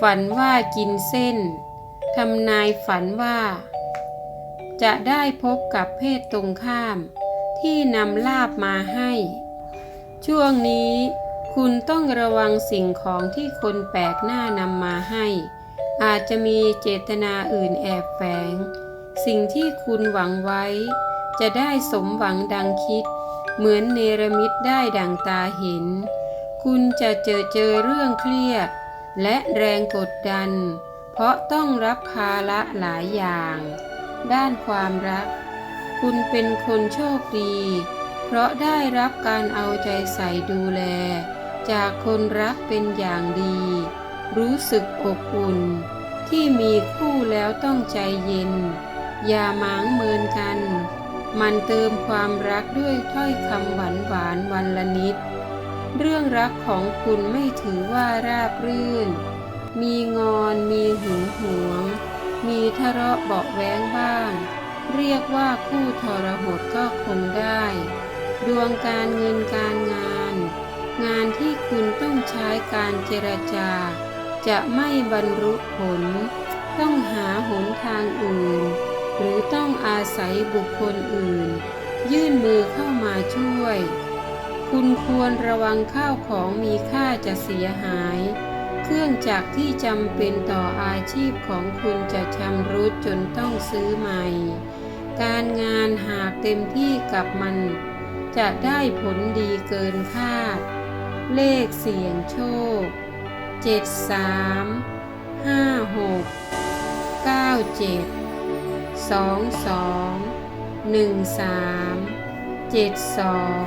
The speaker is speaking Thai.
ฝันว่ากินเส้น ทำนายฝันว่า จะได้พบกับเพศตรงข้าม ที่นำลาบมาให้ ช่วงนี้คุณต้องระวังสิ่งของที่คนแปลกหน้านำมาให้ อาจจะมีเจตนาอื่นแอบแฝง สิ่งที่คุณหวังไว้ จะได้สมหวังดังคิด เหมือนเนรมิตได้ดังตาเห็น คุณจะเจอเจอเรื่องเครียด และแรงกดดัน เพราะต้องรับภาระหลายอย่าง ด้านความรัก คุณเป็นคนโชคดี เพราะได้รับการเอาใจใส่ดูแล จากคนรักเป็นอย่างดี รู้สึกอบอุ่น ที่มีคู่แล้วต้องใจเย็น อย่าหมางเมินกัน มันเติมความรักด้วยถ้อยคำหวานหวานวันละนิด เรื่องรักของคุณไม่ถือว่าราบรื่น มีงอนมีหึงหวง มีทะเลาะเบาะแว้งบ้าง เรียกว่าคู่ทรหดก็คงได้ ดวงการเงินการงาน งานที่คุณต้องใช้การเจรจา จะไม่บรรลุผล ต้องหาหนทางอื่น หรือต้องอาศัยบุคคลอื่น ยื่นมือเข้ามาช่วย คุณควรระวังข้าวของมีค่าจะเสียหาย เครื่องจักรที่จำเป็นต่ออาชีพของคุณจะชำรุดจนต้องซื้อใหม่ การงานหากเต็มที่กับมัน จะได้ผลดีเกินคาด เลขเสี่ยงโชคเจ็ดสามห้าหกเก้าเจ็ดสองสองหนึ่งสามเจ็ดสอง